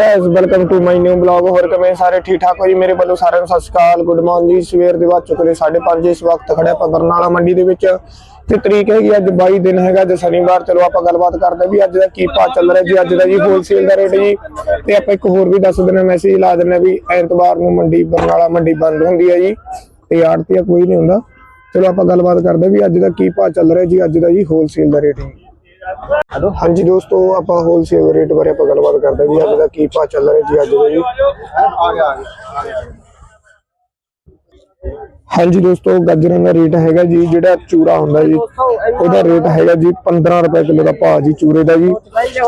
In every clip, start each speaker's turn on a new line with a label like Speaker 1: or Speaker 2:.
Speaker 1: Guys welcome to my new blog ਹੋਰ ਕਿਵੇਂ ਸਾਰੇ ਠੀਕ ਠਾਕ ਹੋ ਜੀ? ਮੇਰੇ ਵੱਲੋਂ ਸਾਰਿਆਂ ਨੂੰ ਸਤਿ ਸ਼੍ਰੀ ਅਕਾਲ। ਗੁੱਡ ਮਾਰਨਿੰਗ ਜੀ ਸਵੇਰ ਦੇ ਵੱਜ ਚੁੱਕੇ 5:30 ਇਸ ਵਕਤ ਖੜਿਆ ਆਪਾਂ ਬਰਨਾਲਾ ਮੰਡੀ ਦੇ ਵਿੱਚ। ਤੇ ਤਰੀਕ ਹੈਗੀ ਅੱਜ 22 ਦਿਨ ਹੈਗਾ, ਅੱਜ ਸ਼ਨੀਵਾਰ। ਚਲੋ ਆਪਾਂ ਗੱਲਬਾਤ ਕਰਦੇ ਵੀ ਅੱਜ ਦਾ ਕੀ ਭਾਅ ਚੱਲ ਰਿਹਾ ਜੀ, ਅੱਜ ਦਾ ਜੀ ਹੋਲਸੇਲ ਦਾ ਰੇਟ ਜੀ। ਤੇ ਆਪਾਂ ਇੱਕ ਹੋਰ ਵੀ ਦੱਸ ਦਿੰਦੇ ਮੈਸੇਜ ਲਾ ਦਿੰਦੇ ਵੀ ਐਤਵਾਰ ਨੂੰ ਮੰਡੀ, ਬਰਨਾਲਾ ਮੰਡੀ ਬੰਦ ਹੁੰਦੀ ਹੈ ਜੀ। ਤੇ ਆੜਤੀਆ ਕੋਈ ਨਹੀਂ ਹੁੰਦਾ। ਚਲੋ ਆਪਾਂ ਗੱਲਬਾਤ ਕਰਦੇ ਵੀ ਅੱਜ ਦਾ ਕੀ ਭਾਅ ਚੱਲ ਰਿਹਾ ਜੀ, ਅੱਜ ਦਾ ਜੀ ਹੋਲਸੇਲ ਦਾ ਰੇਟ ਜੀ। ਹਾਂਜੀ ਦੋਸਤੋ, ਆਪਾਂ ਹੋਲਸੇਲ ਰੇਟ ਬਾਰੇ ਆਪਾਂ ਗੱਲਬਾਤ ਕਰਦੇ ਵੀ ਅੱਜ ਦਾ ਕੀ ਭਾਅ ਚੱਲ ਰਿਹਾ ਜੀ ਅੱਜ ਦਾ ਜੀ। ਹਾਂਜੀ ਦੋਸਤੋ, ਗਾਜਰਾਂ ਦਾ ਰੇਟ ਹੈਗਾ ਜੀ, ਜਿਹੜਾ ਚੂਰਾ ਹੁੰਦਾ ਜੀ, ਉਹਦਾ ਰੇਟ ਹੈਗਾ ਜੀ 15 ਰੁਪਏ ਕਿਲੋ ਦਾ ਭਾਅ ਜੀ ਚੂਰੇ ਦਾ ਜੀ।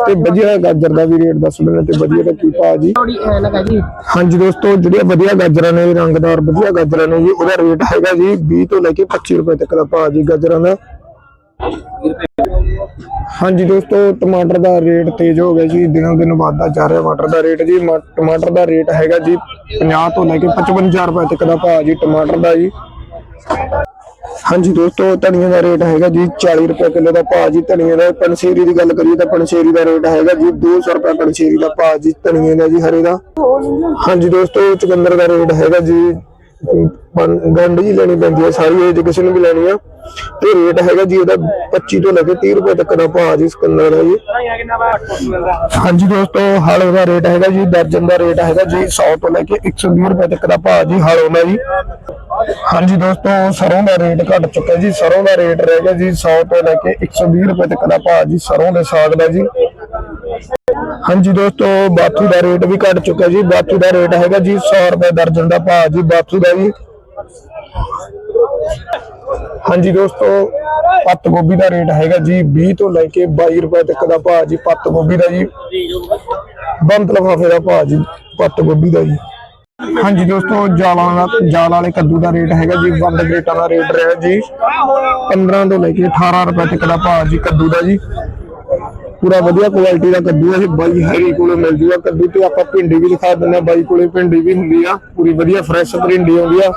Speaker 1: ਤੇ ਵਧੀਆ ਗਾਜਰ ਦਾ ਵੀ ਰੇਟ ਦੱਸ ਦਿੰਦੇ ਤੇ ਵਧੀਆ ਦਾ ਕੀ ਭਾਅ ਜੀ।
Speaker 2: ਥੋੜੀ ਜੀ
Speaker 1: ਹਾਂਜੀ ਦੋਸਤੋ, ਜਿਹੜੀਆਂ ਵਧੀਆ ਗਾਜਰਾਂ ਨੇ, ਰੰਗਦਾਰ ਵਧੀਆ ਗਾਜਰਾਂ ਨੇ ਜੀ, ਉਹਦਾ ਰੇਟ ਹੈਗਾ ਜੀ 20 ਤੋਂ ਲੈ ਕੇ 25 ਰੁਪਏ ਤੱਕ ਦਾ ਭਾਅ ਜੀ ਗਾਜਰਾਂ ਦਾ। ਹਾਂਜੀ ਦੋਸਤੋ, ਟਮਾਟਰ ਦਾ ਰੇਟ ਤੇਜ਼ ਹੋ ਗਿਆ ਜੀ। ਦਿਨੋਂ ਦਿਨ ਵਧਦਾ ਜਾ ਰਿਹਾ ਟਮਾਟਰ ਦਾ ਰੇਟ ਜੀ। ਟਮਾਟਰ ਦਾ ਰੇਟ ਹੈਗਾ ਜੀ 50 ਤੋਂ ਲੈ ਕੇ 55 ਰੁਪਏ ਤੱਕ ਦਾ ਭਾਅ ਜੀ ਟਮਾਟਰ ਦਾ ਜੀ। ਹਾਂਜੀ ਦੋਸਤੋ ਧਨੀਆ ਦਾ ਰੇਟ ਹੈਗਾ ਜੀ 40 ਰੁਪਏ ਕਿਲੋ ਦਾ ਭਾਅ ਜੀ। ਧਨੀਆ ਦਾ ਪਨਸੇਰੀ ਦੀ ਗੱਲ ਕਰੀਏ ਤਾਂ ਪਨਸੇਰੀ ਦਾ ਰੇਟ ਹੈਗਾ ਜੀ 200 ਰੁਪਏ ਪਨਸੇਰੀ ਦਾ ਭਾਅ ਜੀ ਧਨੀਏ ਦਾ ਜੀ, ਹਰੇ ਦਾ। ਹਾਂਜੀ ਦੋਸਤੋ, ਚੁਕੰਦਰ ਦਾ ਰੇਟ ਹੈਗਾ ਜੀ ਗੰਢ ਜੀ ਲੈਣੀ ਪੈਂਦੀ ਹੈ ਸਾਰੀ ਇਹ ਜੇ ਕਿਸੇ ਨੂੰ ਵੀ ਲੈਣੀ ਆ, ਤੇ ਰੇਟ ਹੈਗਾ ਜੀ ਉਹਦਾ 25 ਤੋਂ ਲੈ ਕੇ 30 ਰੁਪਏ ਤੱਕ ਦਾ ਭਾਅ ਜੀ ਚੁਕੰਦਰ ਦਾ ਜੀ। ਹਾਂਜੀ ਦੋਸਤੋ ਹਲੋ ਦਾ ਰੇਟ ਹੈਗਾ ਜੀ, ਦਰਜਨ ਦਾ ਰੇਟ ਹੈਗਾ ਜੀ 100 ਤੋਂ ਲੈ ਕੇ 120 ਰੁਪਏ ਤੱਕ ਦਾ ਭਾਅ ਜੀ ਹਲੋ ਦਾ ਜੀ। ਹਾਂਜੀ ਦੋਸਤੋ, ਸਰੋਂ ਦਾ ਰੇਟ ਘਟ ਚੁੱਕਾ ਜੀ, ਸਰੋਂ ਦਾ ਰੇਟ ਰਹਿ ਗਿਆ ਜੀ 100 ਤੋਂ ਲੈ ਕੇ 120 ਰੁਪਏ ਤੱਕ ਦਾ ਭਾਅ ਜੀ, ਸਰੋਂ ਦੇ ਸਾਗ ਦਾ ਜੀ। ਹਾਂਜੀ ਦੋਸਤੋ, ਬਾਥੂ ਦਾ ਰੇਟ ਵੀ ਘਟ ਚੁੱਕਾ ਜੀ। ਬਾਥੂ ਦਾ ਰੇਟ ਹੈਗਾ ਜੀ 100 ਰੁਪਏ ਦਰਜਨ ਦਾ ਭਾਅ ਜੀ, ਬਾਥੂ ਦਾ ਜੀ। ਹਾਂਜੀ ਦੋਸਤੋ, ਪੱਤ ਗੋਭੀ ਦਾ ਰੇਟ ਹੈਗਾ ਜੀ 20 ਤੋਂ ਲੈ ਕੇ 22 ਰੁਪਏ ਤੱਕ ਦਾ ਭਾਅ ਜੀ, ਪੱਤ ਗੋਭੀ ਦਾ ਜੀ। ਬੰਦ ਲਫਾਫੇ ਦਾ ਭਾਅ ਜੀ, ਪੱਤ ਗੋਭੀ ਦਾ ਜੀ। ਹਾਂਜੀ ਦੋਸਤੋ, ਜਾਲਾਂ ਜਾਲ ਵਾਲੇ ਕੱਦੂ ਦਾ ਰੇਟ ਹੈਗਾ ਜੀ ਬੰਦ ਗ੍ਰੇਟਾਂ ਦਾ ਰੇਟ ਰਿਹਾ ਜੀ। 15 ਤੋਂ ਲੈ ਕੇ 18 ਰੁਪਏ ਤੱਕ ਦਾ ਭਾਅ ਜੀ ਕੱਦੂ ਦਾ ਜੀ। ਪੂਰਾ ਵਧੀਆ ਕੁਆਲਿਟੀ ਦਾ ਕੱਦੂ ਹੈ ਬਾਈ ਹੈਰੀ ਕੋਲੇ ਮਿਲ ਜੂਗਾ ਕੱਦੂ ਤੇ ਆਪਾਂ ਭਿੰਡੀ ਵੀ ਦਿਖਾ ਦਿੰਦੇ ਆ ਬਾਈ ਕੋਲੇ ਭਿੰਡੀ ਵੀ ਹੁੰਦੀ ਆ, ਪੂਰੀ ਵਧੀਆ ਫਰੈਸ਼ ਭਿੰਡੀ ਆਉਂਦੀ ਆ।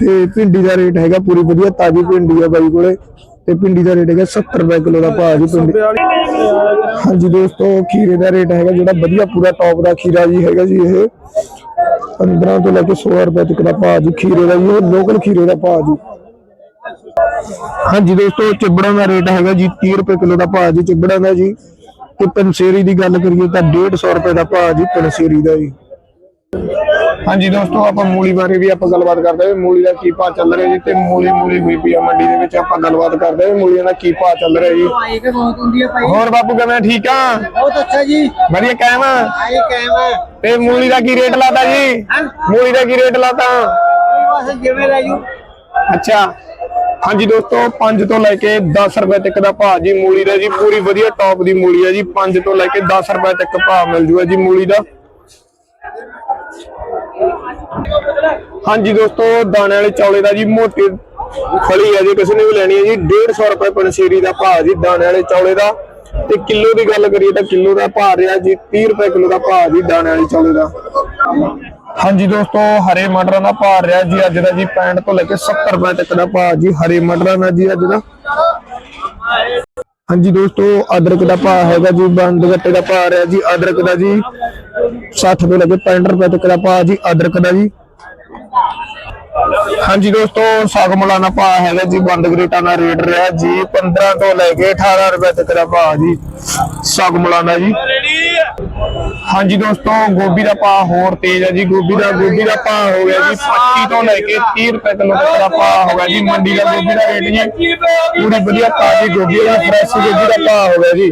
Speaker 1: ਤੇ ਭਿੰਡੀ ਦਾ ਰੇਟ ਹੈਗਾ ਪੂਰੀ ਵਧੀਆ, ਤਾਜ਼ੀ ਭਿੰਡੀ ਆ ਬਾਈ ਕੋਲੇ, ਤੇ ਭਿੰਡੀ ਦਾ ਰੇਟ ਹੈਗਾ 70 ਰੁਪਏ ਕਿਲੋ ਦਾ ਭਾਅ ਜੀ ਭਿੰਡੀ। ਹਾਂਜੀ ਦੋਸਤੋ, ਖੀਰੇ ਦਾ ਰੇਟ ਹੈਗਾ ਜਿਹੜਾ ਵਧੀਆ ਪੂਰਾ ਟੌਪ ਦਾ ਖੀਰਾ ਜੀ ਹੈਗਾ ਜੀ ਇਹ। 15 ਤੋਂ ਲੈ ਕੇ 16 ਰੁਪਏ ਤੱਕ ਦਾ ਭਾਅ ਜੀ ਖੀਰੇ ਦਾ ਜੀ, ਇਹ ਲੋਕਲ ਖੀਰੇ ਦਾ ਭਾਅ ਜੀ। ਹਾਂਜੀ ਦੋਸਤੋ ਚਿਬੜਾਂ ਦਾ ਰੇਟ ਹੈਗਾ ਜੀ 30 ਰੁਪਏ ਕਿਲੋ ਦਾ ਭਾਅ ਜੀ ਚਿਬੜਾਂ ਦਾ ਜੀ। ਤੇ ਪੰਸੇਰੀ ਦੀ ਗੱਲ ਕਰੀਏ ਤਾਂ 150 ਰੁਪਏ ਦਾ ਭਾਅ ਜੀ ਪੰਸੇਰੀ ਦਾ ਜੀ। ਹਾਂਜੀ ਦੋਸਤੋ ਆਪਾਂ ਮੂਲੀ ਬਾਰੇ ਵੀ ਆਪਾਂ ਗੱਲਬਾਤ ਕਰਦੇ ਹਾਂ। ਮੂਲੀ ਦਾ ਕੀ ਭਾਅ ਚੱਲ ਰਿਹਾ ਜੀ ਤੇ ਮੂਲੀ ਮੂਲੀ ਹੋਈ ਪਈ ਆ ਮੰਡੀ ਦੇ ਵਿੱਚ ਆਪਾਂ ਗੱਲਬਾਤ ਕਰਦੇ ਹਾਂ। ਮੂਲੀਆਂ ਦਾ ਕੀ ਭਾਅ ਚੱਲ ਰਿਹਾ ਜੀ। ਹੋਰ ਬਾਪੂ ਕਿਵੇਂ ਠੀਕ ਆ?
Speaker 2: ਬਹੁਤ ਅੱਛਾ ਜੀ।
Speaker 1: ਵਧੀਆ ਕਾਇਮ ਆ?
Speaker 2: ਆਏ ਕਾਇਮ ਹੈ
Speaker 1: ਤੇ ਮੂਲੀ ਦਾ ਕੀ ਰੇਟ ਲਾਤਾ ਜੀ? ਮੂਲੀ ਦਾ ਕੀ ਰੇਟ ਲਾਤਾ?
Speaker 2: ਬਸ ਜਿਵੇਂ ਲੈ ਜੂ।
Speaker 1: ਅੱਛਾ। ਹਾਂਜੀ ਦੋਸਤੋ 5 ਤੋਂ ਲੈ ਕੇ 10 ਰੁਪਏ ਤੱਕ ਦਾ ਭਾਅ ਜੀ ਮੂਲੀ ਦਾ ਜੀ, ਪੂਰੀ ਵਧੀਆ ਟੌਪ ਦੀ ਮੂਲੀ ਹੈ ਜੀ। 5 ਤੋਂ ਲੈ ਕੇ 10 ਰੁਪਏ ਤੱਕ ਭਾਅ ਮਿਲ ਜੂਗਾ ਜੀ ਮੂਲੀ ਦਾ। ਹਾਂਜੀ ਦੋਸਤੋ, ਦਾਣੇ ਵਾਲੇ ਚੌਲੇ ਦਾ ਜੀ ਮੋਟੀ ਫਲੀ ਹੈ ਜੀ, ਕਿਸੇ ਨੇ ਵੀ ਲੈਣੀ ਹੈ ਜੀ। 150 ਰੁਪਏ ਪਨਸ਼ੇਰੀ ਦਾ ਭਾਅ ਜੀ ਦਾਣੇ ਵਾਲੇ ਚੌਲੇ ਦਾ। ਤੇ ਕਿਲੋ ਦੀ ਗੱਲ ਕਰੀਏ ਤਾਂ ਕਿਲੋ ਦਾ ਭਾਅ ਰਿਹਾ ਜੀ 30 ਰੁਪਏ ਕਿਲੋ ਦਾ ਭਾਅ ਜੀ ਦਾਣੇ ਵਾਲੇ ਚੌਲੇ ਦਾ। ਹਾਂਜੀ ਦੋਸਤੋ, ਹਰੇ ਮਟਰਾਂ ਦਾ ਭਾਅ ਰਿਹਾ ਜੀ ਅੱਜ ਦਾ ਜੀ 65 ਤੋਂ ਲੈ ਕੇ 70 ਰੁਪਏ ਤੱਕ ਦਾ ਭਾਅ ਜੀ, ਹਰੇ ਮਟਰਾਂ ਦਾ ਜੀ ਅੱਜ ਦਾ। ਹਾਂਜੀ ਦੋਸਤੋ, ਅਦਰਕ ਦਾ ਭਾਅ ਹੈਗਾ ਜੀ, ਬੰਦ ਗੱਟੇ ਦਾ ਭਾਅ ਰਿਹਾ ਜੀ, ਅਦਰਕ ਦਾ ਜੀ 60 ਤੋਂ ਲੈ ਕੇ 65 ਰੁਪਏ ਤੱਕ ਦਾ ਭਾਅ ਜੀ, ਅਦਰਕ ਦਾ ਜੀ। ਹਾਂਜੀ ਦੋਸਤੋ ਸਾਗਮਲਾ ਦਾ ਭਾਅ ਹੈਗਾ ਜੀ, ਬੰਦ ਗਰੇਟਾਂ ਦਾ ਰੇਟ ਰਿਹਾ ਜੀ 15 ਤੋਂ ਲੈ ਕੇ 18 ਰੁਪਏ ਤੱਕ ਦਾ ਭਾਅ ਜੀ ਸਾਗਮਲਾ ਦਾ ਜੀ। ਹਾਂਜੀ ਦੋਸਤੋ, ਗੋਭੀ ਦਾ ਭਾਅ ਹੋਰ ਤੇਜ਼ ਹੈ ਜੀ, ਗੋਭੀ ਦਾ ਗੋਭੀ ਦਾ ਭਾਅ ਹੋ ਗਿਆ ਜੀ 25 ਤੋਂ ਲੈ ਕੇ 30 ਰੁਪਏ ਕਿਲੋ ਤੱਕ ਦਾ ਭਾਅ ਹੋ ਗਿਆ ਜੀ, ਮੰਡੀ ਦਾ ਗੋਭੀ ਦਾ ਰੇਟ ਜੀ। ਪੂਰੀ ਵਧੀਆ ਤਾਜ਼ੀ ਗੋਭੀ ਹੈ ਫਰੈਸ਼ ਗੋਭੀ ਦਾ ਭਾਅ ਹੋ ਗਿਆ ਜੀ।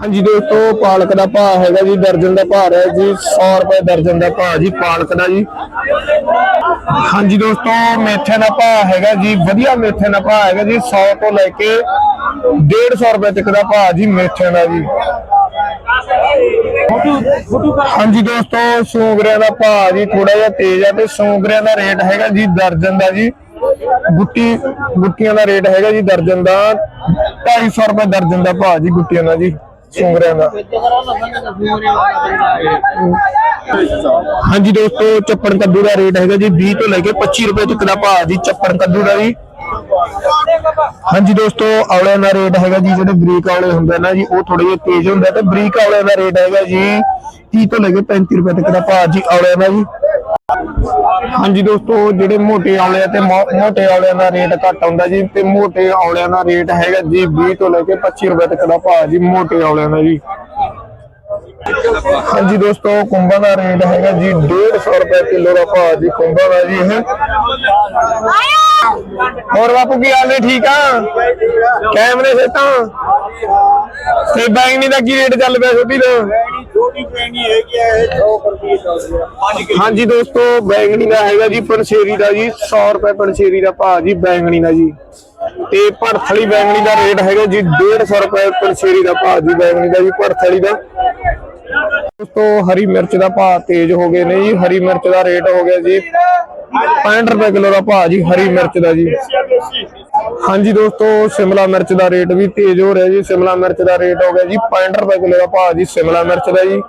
Speaker 1: ਹਾਂਜੀ ਦੋਸਤੋ, ਪਾਲਕ ਦਾ ਭਾਅ ਹੈਗਾ ਜੀ, ਦਰਜਨ ਦਾ ਭਾਅ ਹੈ ਜੀ 100 ਰੁਪਏ ਦਰਜਨ ਦਾ ਭਾਅ ਜੀ, ਪਾਲਕ ਦਾ ਜੀ। ਹਾਂਜੀ ਦੋਸਤੋ, ਮੇਥੇ ਦਾ ਭਾਅ ਹੈਗਾ ਜੀ, ਵਧੀਆ ਮੇਥੇ ਦਾ ਭਾਅ ਹੈਗਾ ਜੀ 100 ਤੋਂ ਲੈ ਕੇ 150 ਰੁਪਏ ਤੱਕ ਦਾ ਭਾਅ ਜੀ ਮੇਥੇ ਦਾ ਜੀ। ਹਾਂਜੀ ਦੋਸਤੋ, ਸੂਗਰਿਆਂ ਦਾ ਭਾਅ ਜੀ ਥੋੜਾ ਜਿਹਾ ਤੇਜ਼ ਹੈ ਤੇ ਸੂਗਰਿਆਂ ਦਾ ਰੇਟ ਹੈਗਾ ਜੀ ਦਰਜਨ ਦਾ ਜੀ। ਗੁੱਟੀ ਗੁੱਟੀਆਂ ਦਾ ਰੇਟ ਹੈਗਾ ਜੀ ਦਰਜਨ ਦਾ 250 ਰੁਪਏ ਦਰਜਨ ਦਾ ਭਾਅ ਜੀ ਗੁੱਟੀਆਂ ਦਾ ਜੀ, ਸੂਗਰਿਆਂ ਦਾ। ਹਾਂਜੀ ਦੋਸਤੋ ਚੱਪਣ ਕੱਦੂ ਦਾ ਰੇਟ ਹੈਗਾ ਜੀ 20 ਤੋਂ ਲੈ ਕੇ 25 ਰੁਪਏ ਤੱਕ ਦਾ ਭਾਅ ਜੀ ਚੱਪਣ ਕੱਦੂ ਦਾ ਜੀ। ਹਾਂਜੀ ਦੋਸਤੋ, ਔਲਿਆਂ ਦਾ ਰੇਟ ਹੈਗਾ ਜੀ, ਜਿਹੜੇ ਬਰੀਕ ਔਲੇ ਹੁੰਦੇ ਨੇ ਜੀ, ਉਹ ਥੋੜੇ ਜਿਹੇ ਤੇਜ਼ ਹੁੰਦੇ ਤੇ ਬਰੀਕ ਔਲਿਆਂ ਦਾ ਰੇਟ ਹੈਗਾ ਜੀ 30 ਤੋਂ ਲੈ ਕੇ 35 ਰੁਪਏ ਤੱਕ ਦਾ ਭਾਅ ਜੀ ਔਲਿਆਂ ਦਾ ਜੀ। ਹਾਂਜੀ ਦੋਸਤੋ, ਜਿਹੜੇ ਮੋਟੇ ਔਲੇ ਤੇ ਮੋਟੇ ਔਲਿਆਂ ਦਾ ਰੇਟ ਘੱਟ ਹੁੰਦਾ ਜੀ, ਤੇ ਮੋਟੇ ਔਲਿਆਂ ਦਾ ਰੇਟ ਹੈਗਾ ਜੀ 20 ਤੋਂ ਲੈ ਕੇ 25 ਰੁਪਏ ਤੱਕ ਦਾ ਭਾਅ ਜੀ, ਮੋਟੇ ਔਲਿਆਂ ਦਾ ਜੀ। ਹਾਂਜੀ ਦੋਸਤੋ ਕੁੰਭਾਂ ਦਾ ਰੇਟ ਹੈਗਾ ਜੀ 150 ਰੁਪਏ ਕਿਲੋ ਦਾ ਭਾਅ ਜੀ ਕੁੰਭਾ ਦਾ ਜੀ ਇਹ। ਹੋਰ ਬਾਪੂ, ਕੀ ਹਾਲ ਨੇ? ਠੀਕ ਆ? ਕੈਮਰੇ ਸੇ ਤਾਂ ਤੇ ਬੈਂਗਣੀ ਦਾ ਕੀ ਰੇਟ ਚੱਲ ਪਿਆ ਛੋਟੀ ਦਾ
Speaker 2: ਛੋਟੀ ਪੈਣੀ ਹੈਗੀ ਹੈ 100 ਰੁਪਏ ਚੱਲਦੀ
Speaker 1: ਹਾਂਜੀ ਦੋਸਤੋ ਬੈਂਗਣੀ ਦਾ ਹੈਗਾ ਜੀ ਪਨਸ਼ੇਰੀ ਦਾ ਜੀ 100 ਰੁਪਏ ਪਨਸ਼ੇਰੀ ਦਾ ਭਾਅ ਜੀ ਬੈਂਗਣੀ ਦਾ ਜੀ। ਤੇ ਭੜਥਲੀ ਬੈਂਗਣੀ ਦਾ ਰੇਟ ਹੈਗਾ ਜੀ 150 ਰੁਪਏ ਪਨਸ਼ੇਰੀ ਦਾ ਭਾਅ ਜੀ ਬੈਂਗਣੀ ਦਾ ਜੀ ਭੜਥਲੀ ਦਾ। ਦੋਸਤੋ ਹਰੀ ਮਿਰਚ ਦਾ ਭਾਅ ਤੇਜ਼ ਹੋ ਗਏ ਨੇ ਜੀ ਹਰੀ ਮਿਰਚ ਦਾ ਰੇਟ ਹੋ ਗਿਆ ਜੀ 65 ਰੁਪਏ ਕਿਲੋ ਦਾ ਭਾਅ ਜੀ ਹਰੀ ਮਿਰਚ ਦਾ ਜੀ। ਹਾਂਜੀ ਦੋਸਤੋ, ਸ਼ਿਮਲਾ ਮਿਰਚ ਦਾ ਰੇਟ ਵੀ ਤੇਜ਼ ਹੋ ਰਿਹਾ ਜੀ। ਸ਼ਿਮਲਾ ਮਿਰਚ ਦਾ ਰੇਟ ਹੋ ਗਿਆ ਜੀ 65 ਰੁਪਏ ਕਿਲੋ ਦਾ ਭਾਅ ਜੀ, ਸ਼ਿਮਲਾ ਮਿਰਚ ਦਾ ਜੀ।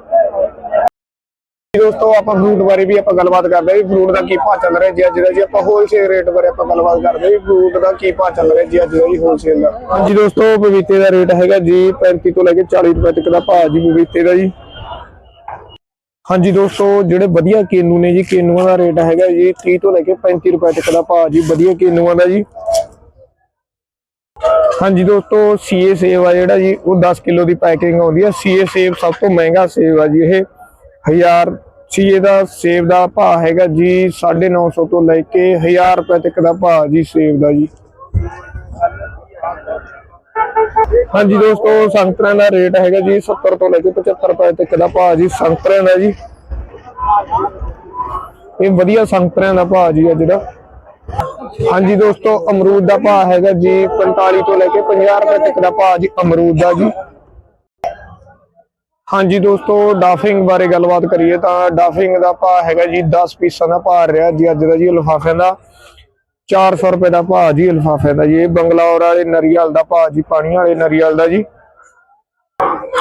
Speaker 1: ਦੋਸਤੋ, ਆਪਾਂ ਫਰੂਟ ਬਾਰੇ ਵੀ ਆਪਾਂ ਗੱਲਬਾਤ ਕਰਦੇ ਹਾਂ ਫਰੂਟ ਦਾ ਕੀ ਭਾਅ ਚੱਲ ਰਿਹਾ ਜੀ ਅੱਜ ਦਾ ਜੀ? ਆਪਾਂ ਹੋਲਸੇਲ ਰੇਟ ਬਾਰੇ ਆਪਾਂ ਗੱਲਬਾਤ ਕਰਦੇ ਹਾਂ ਫਰੂਟ ਦਾ ਕੀ ਭਾਅ ਚੱਲ ਰਿਹਾ ਜੀ ਅੱਜ ਦਾ ਜੀ ਹੋਲਸੇਲ ਦਾ? ਹਾਂਜੀ ਦੋਸਤੋ ਪਪੀਤੇ ਦਾ ਰੇਟ ਹੈਗਾ ਜੀ 35 ਤੋਂ ਲੈ ਕੇ 40 ਰੁਪਏ ਤੱਕ ਦਾ ਭਾਅ ਜੀ ਪਪੀਤੇ ਦਾ ਜੀ। ਹਾਂਜੀ ਦੋਸਤੋ, ਜਿਹੜੇ ਵਧੀਆ ਕੇਨੂ ਨੇ ਜੀ, ਕੇਨੂਆਂ ਦਾ ਰੇਟ ਹੈਗਾ ਜੀ 30 ਤੋਂ ਲੈ ਕੇ 35 ਰੁਪਏ ਤੱਕ ਦਾ ਭਾਅ ਜੀ, ਵਧੀਆ ਕੇਨੂਆਂ ਦਾ ਜੀ। ਹਾਂਜੀ ਦੋਸਤੋ, ਸੀਏ ਸੇਬ ਆ ਜਿਹੜਾ ਜੀ, ਉਹ 10 ਕਿਲੋ ਦੀ ਪੈਕਿੰਗ ਆਉਂਦੀ ਹੈ ਸੀਏ ਸੇਬ ਸਭ ਤੋਂ ਮਹਿੰਗਾ ਸੇਬ ਆ ਜੀ ਇਹ। 1000 ਸੀਏ ਦਾ ਸੇਬ ਦਾ ਭਾਅ ਹੈਗਾ ਜੀ 950 ਤੋਂ ਲੈ ਕੇ 1000 ਰੁਪਏ ਤੱਕ ਦਾ ਭਾਅ ਜੀ ਸੇਬ ਦਾ ਜੀ। ਹਾਂਜੀ ਦੋਸਤੋ, ਸੰਤਰਿਆਂ ਦਾ ਰੇਟ ਹੈਗਾ ਜੀ 70 ਤੋਂ ਲੈ ਕੇ 75 ਰੁਪਏ ਤੱਕ ਦਾ ਭਾਅ ਜੀ ਸੰਤਰਿਆਂ ਦਾ ਜੀ। ਇਹ ਵਧੀਆ ਸੰਤਰਿਆਂ ਦਾ ਭਾਅ ਜੀ ਆ ਜਿਹੜਾ ਹਾਂਜੀ ਦੋਸਤੋ, ਅਮਰੂਦ ਦਾ ਭਾਅ ਹੈਗਾ ਜੀ 45 ਤੋਂ ਲੈ ਕੇ 50 ਰੁਪਏ ਤੱਕ ਦਾ ਭਾਅ ਜੀ ਅਮਰੂਦ ਦਾ ਜੀ। ਹਾਂਜੀ ਦੋਸਤੋ, ਡਾਫਿੰਗ ਬਾਰੇ ਗੱਲਬਾਤ ਕਰੀਏ ਤਾਂ ਡਾਫਿੰਗ ਦਾ ਭਾਅ ਹੈਗਾ ਜੀ 10 ਪੀਸਾਂ ਦਾ ਭਾਅ ਰਿਹਾ ਜੀ, ਅੱਜ ਦਾ ਜੀ ਲਿਫਾਫਿਆਂ ਦਾ 400 ਰੁਪਏ ਦਾ ਭਾਅ ਜੀ ਲਫ਼ਾਫੇ ਦਾ ਜੀ। ਇਹ ਬੰਗਲੌਰ ਵਾਲੇ ਨਰੀਅਲ ਦਾ ਭਾਅ ਜੀ, ਪਾਣੀ ਵਾਲੇ ਨਰੀਅਲ ਦਾ ਜੀ।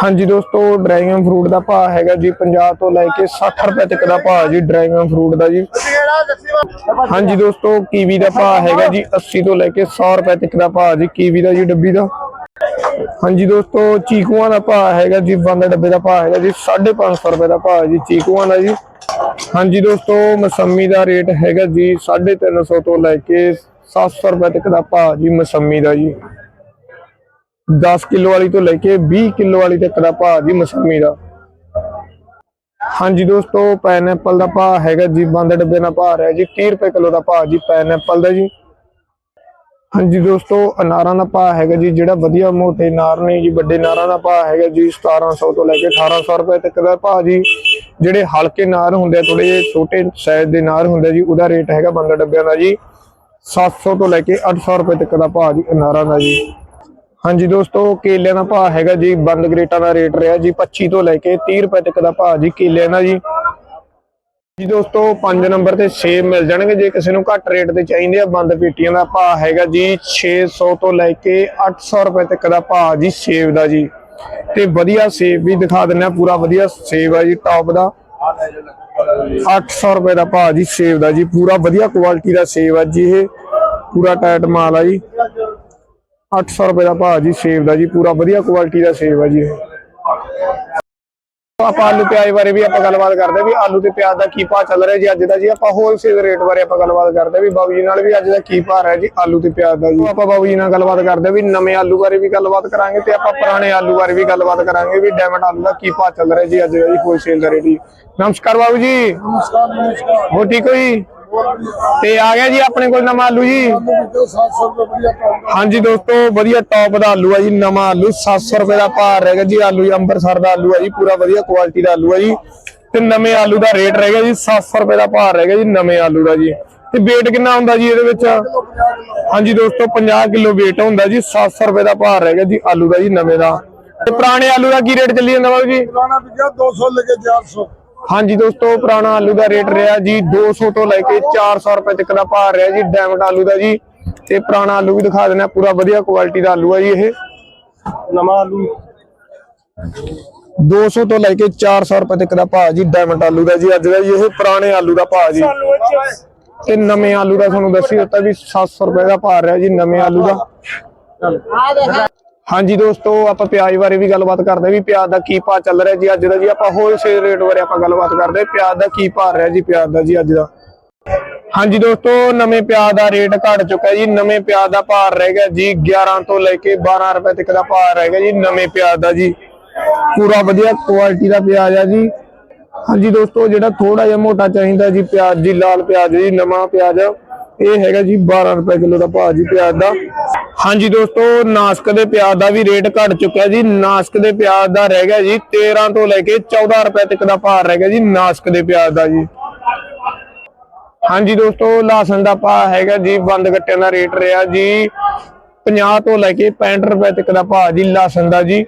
Speaker 1: ਹਾਂਜੀ ਦੋਸਤੋ ਡਰੈਗਨ ਫਰੂਟ ਦਾ ਭਾਅ ਹੈਗਾ ਜੀ 50 ਤੋਂ ਲੈ ਕੇ 60 ਰੁਪਏ ਤੱਕ ਦਾ ਭਾਅ ਜੀ ਡਰੈਗਨ ਫਰੂਟ ਦਾ ਜੀ। ਹਾਂਜੀ ਦੋਸਤੋ, ਕੀਵੀ ਦਾ ਭਾਅ ਹੈਗਾ ਜੀ 80 ਤੋਂ ਲੈ ਕੇ 100 ਰੁਪਏ ਤੱਕ ਦਾ ਭਾਅ ਜੀ, ਕੀਵੀ ਦਾ ਜੀ ਡੱਬੀ ਦਾ। ਹਾਂਜੀ ਦੋਸਤੋ, ਚੀਕੂਆਂ ਦਾ ਭਾਅ ਹੈਗਾ ਜੀ, ਬੰਦ ਡੱਬੇ ਦਾ ਭਾਅ ਹੈਗਾ ਜੀ 550 ਰੁਪਏ ਦਾ ਭਾਅ ਜੀ, ਚੀਕੂਆਂ ਦਾ ਜੀ। ਹਾਂਜੀ ਦੋਸਤੋ, ਮਸੰਮੀ ਦਾ ਰੇਟ ਹੈਗਾ ਜੀ 350 ਤੋਂ ਲੈ ਕੇ 700 ਰੁਪਏ ਤੱਕ ਦਾ ਭਾਅ ਜੀ, ਮਸੰਮੀ ਦਾ ਜੀ। 10 ਕਿਲੋ ਵਾਲੀ ਤੋਂ ਲੈ ਕੇ 20 ਕਿਲੋ ਵਾਲੀ ਤੱਕ ਦਾ ਭਾਅ ਜੀ ਮਸਮੀ ਦਾ। ਹਾਂਜੀ ਦੋਸਤੋ ਪਾਈਨਐਪਲ ਦਾ ਭਾਅ ਹੈਗਾ ਜੀ, ਬੰਦ ਡੱਬੇ ਦਾ ਭਾਅ ਹੈ ਜੀ 30 ਰੁਪਏ ਕਿਲੋ ਦਾ ਭਾਅ ਜੀ ਪਾਈਨਐਪਲ ਦਾ ਜੀ। ਹਾਂਜੀ ਦੋਸਤੋ, ਅਨਾਰਾਂ ਦਾ ਭਾਅ ਹੈਗਾ ਜੀ, ਜਿਹੜਾ ਵਧੀਆ ਮੋਟੇ ਨਾਰ ਨੇ ਜੀ, ਵੱਡੇ ਨਾਰਾਂ ਦਾ ਭਾਅ ਹੈਗਾ ਜੀ 1700 ਤੋਂ ਲੈ ਕੇ 1800 ਰੁਪਏ ਤੱਕ ਦਾ ਭਾਅ ਜੀ। ਜਿਹੜੇ ਹਲਕੇ ਨਾਰ ਹੁੰਦੇ ਆ ਥੋੜੇ ਜਿਹੇ ਛੋਟੇ ਸਾਈਜ਼ ਦੇ ਨਾਰ ਹੁੰਦੇ ਜੀ, ਉਹਦਾ ਰੇਟ ਹੈਗਾ ਬੰਦ ਡੱਬਿਆਂ ਦਾ ਜੀ 700 ਤੋਂ ਲੈ ਕੇ 800 ਰੁਪਏ ਤੱਕ ਦਾ ਭਾਅ ਜੀ ਅਨਾਰਾਂ ਦਾ ਜੀ। ਹਾਂਜੀ ਦੋਸਤੋ, ਕੇਲਿਆਂ ਦਾ ਭਾਅ ਹੈਗਾ ਜੀ, ਬੰਦ ਗਰੇਟਾਂ ਦਾ ਰੇਟ ਰਿਹਾ ਜੀ 25 ਤੋਂ ਲੈ ਕੇ 30 ਰੁਪਏ ਤੱਕ ਦਾ ਭਾਅ ਜੀ ਕੇਲਿਆਂ ਦਾ ਜੀ। ਜੀ ਦੋਸਤੋ 5 ਨੰਬਰ ਤੇ ਸੇਬ ਮਿਲ ਜਾਣਗੇ ਜੇ ਕਿਸੇ ਨੂੰ ਘੱਟ ਰੇਟ ਤੇ ਚਾਹੀਦੇ ਆ, ਬੰਦ ਪੇਟੀਆਂ ਦਾ ਭਾਅ ਹੈਗਾ ਜੀ 600 ਤੋਂ ਲੈ ਕੇ 800 ਰੁਪਏ ਤੱਕ ਦਾ ਭਾਅ ਜੀ ਸੇਬ ਦਾ ਜੀ। ਤੇ ਵਧੀਆ ਸੇਬ ਵੀ ਦਿਖਾ ਦਿੰਦੇ ਆ, ਪੂਰਾ ਵਧੀਆ ਸੇਬ ਆ ਜੀ ਟੌਪ ਦਾ। 800 ਰੁਪਏ ਦਾ ਭਾਅ ਜੀ ਸੇਬ ਦਾ ਜੀ, ਪੂਰਾ ਵਧੀਆ ਕੁਆਲਿਟੀ ਦਾ ਸੇਬ ਆ ਜੀ ਇਹ, ਪੂਰਾ ਟਾਈਟ ਮਾਲ ਆ ਜੀ। 800 ਰੁਪਏ ਦਾ ਭਾਅ ਜੀ ਸੇਬ ਦਾ ਜੀ ਪੂਰਾ ਵਧੀਆ ਕੁਆਲਿਟੀ ਦਾ ਸੇਬ ਆ ਜੀ ਇਹ। ਆਪਾਂ ਆਲੂ ਪਿਆਜ਼ ਬਾਰੇ ਵੀ ਆਪਾਂ ਗੱਲਬਾਤ ਕਰਦੇ ਵੀ ਆਲੂ ਤੇ ਪਿਆਜ਼ ਦਾ ਕੀ ਭਾਅ ਚੱਲ ਰਿਹਾ ਜੀ ਅੱਜ ਦਾ ਜੀ ਆਪਾਂ ਹੋਲਸੇਲ ਰੇਟ ਬਾਰੇ ਆਪਾਂ ਗੱਲਬਾਤ ਕਰਦੇ ਵੀ ਬਾਬੂ ਜੀ ਨਾਲ ਵੀ ਅੱਜ ਦਾ ਕੀ ਭਾਅ ਹੈ ਜੀ ਆਲੂ ਤੇ ਪਿਆਜ਼ ਦਾ ਜੀ। ਆਪਾਂ ਬਾਬੂ ਜੀ ਨਾਲ ਗੱਲਬਾਤ ਕਰਦੇ ਵੀ ਨਵੇਂ ਆਲੂ ਬਾਰੇ ਵੀ ਗੱਲਬਾਤ ਕਰਾਂਗੇ ਤੇ ਆਪਾਂ ਪੁਰਾਣੇ ਆਲੂ ਬਾਰੇ ਵੀ ਗੱਲਬਾਤ ਕਰਾਂਗੇ ਵੀ ਡਾਇਮੰਡ ਆਲੂ ਦਾ ਕੀ ਭਾਅ ਚੱਲ ਰਿਹਾ ਜੀ ਅੱਜ ਦਾ ਜੀ ਹੋਲਸੇਲ ਦਾ ਰੇਟ ਜੀ। ਨਮਸਕਾਰ ਬਾਬੂ ਜੀ।
Speaker 2: ਨਮਸਕਾਰ ਨਮਸਕਾਰ।
Speaker 1: ਹੋ ਠੀਕ ਹੋ ਜੀ? ਤੇ ਆ ਗਿਆ ਜੀ ਆਪਣੇ ਕੋਲ ਨਵਾਂ ਆਲੂ ਜੀ। ਹਾਂਜੀ ਦੋਸਤੋ, ਵਧੀਆ ਟੌਪ ਦਾ ਆਲੂ ਆ ਜੀ, ਨਵਾਂ ਆਲੂ। 700 ਰੁਪਏ ਦਾ ਭਾਅ ਰਹੇਗਾ ਜੀ ਆਲੂ ਅੰਮ੍ਰਿਤਸਰ ਦਾ ਆਲੂ ਆ ਜੀ, ਪੂਰਾ ਵਧੀਆ ਕੁਆਲਿਟੀ ਦਾ ਆਲੂ ਆ ਜੀ। ਤੇ ਨਵੇਂ ਆਲੂ ਦਾ ਰੇਟ ਰਹੇਗਾ ਜੀ 700 ਰੁਪਏ ਦਾ ਭਾਅ ਰਹੇਗਾ ਜੀ ਨਵੇਂ ਆਲੂ ਦਾ ਜੀ। ਤੇ weight ਕਿੰਨਾ ਹੁੰਦਾ ਜੀ ਇਹਦੇ ਵਿੱਚ? ਹਾਂਜੀ ਦੋਸਤੋ 50 ਕਿਲੋ weight ਹੁੰਦਾ ਜੀ 700 ਰੁਪਏ ਦਾ ਭਾਅ ਰਹੇਗਾ ਜੀ ਆਲੂ ਦਾ ਜੀ, ਨਵੇਂ ਦਾ। ਤੇ ਪੁਰਾਣੇ ਆਲੂ ਦਾ ਕੀ ਰੇਟ ਚੱਲੀ ਜਾਂਦਾ ਬਾਬੂ ਜੀ?
Speaker 2: ਪੁਰਾਣਾ ਵਿਕਿਆ 200 ਲੈ ਕੇ 400
Speaker 1: ਹਾਂਜੀ ਦੋਸਤੋ ਪੁਰਾਣਾ ਆਲੂ ਦਾ ਰੇਟ ਰਿਹਾ ਜੀ 200 ਤੋਂ ਲੈ ਕੇ 400 ਰੁਪਏ ਤੱਕ ਦਾ ਭਾਅ ਰਿਹਾ ਜੀ ਡਾਇਮੰਡ ਆਲੂ ਦਾ ਜੀ। ਤੇ ਪੁਰਾਣਾ ਆਲੂ ਵੀ ਦਿਖਾ ਦਿੰਦੇ ਪੂਰਾ ਵਧੀਆ ਕੁਆਲਿਟੀ ਦਾ ਆਲੂ ਆ ਜੀ ਇਹ।
Speaker 2: ਨਵਾਂ ਆਲੂ।
Speaker 1: 200 ਤੋਂ ਲੈ ਕੇ 400 ਰੁਪਏ ਤੱਕ ਦਾ ਭਾਅ ਜੀ ਡਾਇਮੰਡ ਆਲੂ ਦਾ ਜੀ ਅੱਜ ਦਾ ਜੀ ਇਹ ਪੁਰਾਣੇ ਆਲੂ ਦਾ ਭਾਅ ਜੀ। ਤੇ ਨਵੇਂ ਆਲੂ ਦਾ ਤੁਹਾਨੂੰ ਦੱਸੀ ਦਿੱਤਾ ਵੀ 700 ਰੁਪਏ ਦਾ ਭਾਅ ਰਿਹਾ ਜੀ ਨਵੇਂ ਆਲੂ ਦਾ। ਹਾਂਜੀ ਦੋਸਤੋ, ਆਪਾਂ ਪਿਆਜ਼ ਬਾਰੇ ਵੀ ਗੱਲਬਾਤ ਕਰਦੇ ਹਾਂ ਵੀ ਪਿਆਜ਼ ਦਾ ਕੀ ਭਾਅ ਚੱਲ ਰਿਹਾ ਜੀ ਅੱਜ ਦਾ ਜੀ, ਆਪਾਂ ਹੋਲਸੇਲ ਰੇਟ ਬਾਰੇ ਆਪਾਂ ਗੱਲਬਾਤ ਕਰਦੇ ਪਿਆਜ਼ ਦਾ ਕੀ ਭਾਅ ਰਿਹਾ ਜੀ, ਪਿਆਜ਼ ਦਾ ਜੀ ਅੱਜ ਦਾ। ਹਾਂਜੀ ਦੋਸਤੋ, ਨਵੇਂ ਪਿਆਜ਼ ਦਾ ਰੇਟ ਘਟ ਚੁੱਕਾ ਜੀ, ਨਵੇਂ ਪਿਆਜ਼ ਦਾ ਭਾਅ ਰਹਿ ਗਿਆ ਜੀ 11 ਤੋਂ ਲੈ ਕੇ 12 ਰੁਪਏ ਤੱਕ ਦਾ ਭਾਅ ਰਹਿ ਗਿਆ ਜੀ ਨਵੇਂ ਪਿਆਜ਼ ਦਾ ਜੀ। ਪੂਰਾ ਵਧੀਆ ਕੁਆਲਿਟੀ ਦਾ ਪਿਆਜ਼ ਆ ਜੀ। ਹਾਂਜੀ ਦੋਸਤੋ, ਜਿਹੜਾ ਥੋੜਾ ਜਿਹਾ ਮੋਟਾ ਚਾਹੀਦਾ ਜੀ ਪਿਆਜ਼ ਜੀ, ਲਾਲ ਪਿਆਜ਼ ਜੀ, ਨਵਾਂ ਪਿਆਜ਼। ਇਹ ਹੈਗਾ ਜੀ 12 ਰੁਪਏ ਕਿਲੋ ਦਾ ਭਾਅ ਜੀ ਪਿਆਜ਼ ਦਾ। ਹਾਂਜੀ ਦੋਸਤੋ, ਨਾਸਕ ਦੇ ਪਿਆਜ਼ ਦਾ ਵੀ ਰੇਟ ਘਟ ਚੁੱਕਿਆ ਜੀ। ਨਾਸਕ ਦੇ ਪਿਆਜ਼ ਦਾ ਰਹਿ ਗਿਆ ਜੀ 13 ਤੋਂ ਲੈ ਕੇ 14 ਰੁਪਏ ਤੱਕ ਦਾ ਭਾਅ ਰਹਿ ਗਿਆ ਜੀ ਨਾਸਕ ਦੇ ਪਿਆਜ਼ ਦਾ ਜੀ। ਹਾਂਜੀ ਦੋਸਤੋ, ਲਾਸਨ ਦਾ ਭਾਅ ਹੈਗਾ ਜੀ, ਬੰਦ ਗੱਟਿਆਂ ਦਾ ਰੇਟ ਰਿਹਾ ਜੀ। 50 ਤੋਂ ਲੈ ਕੇ 65 ਰੁਪਏ ਤੱਕ ਦਾ ਭਾਅ ਜੀ ਲਾਸਨ ਦਾ ਜੀ।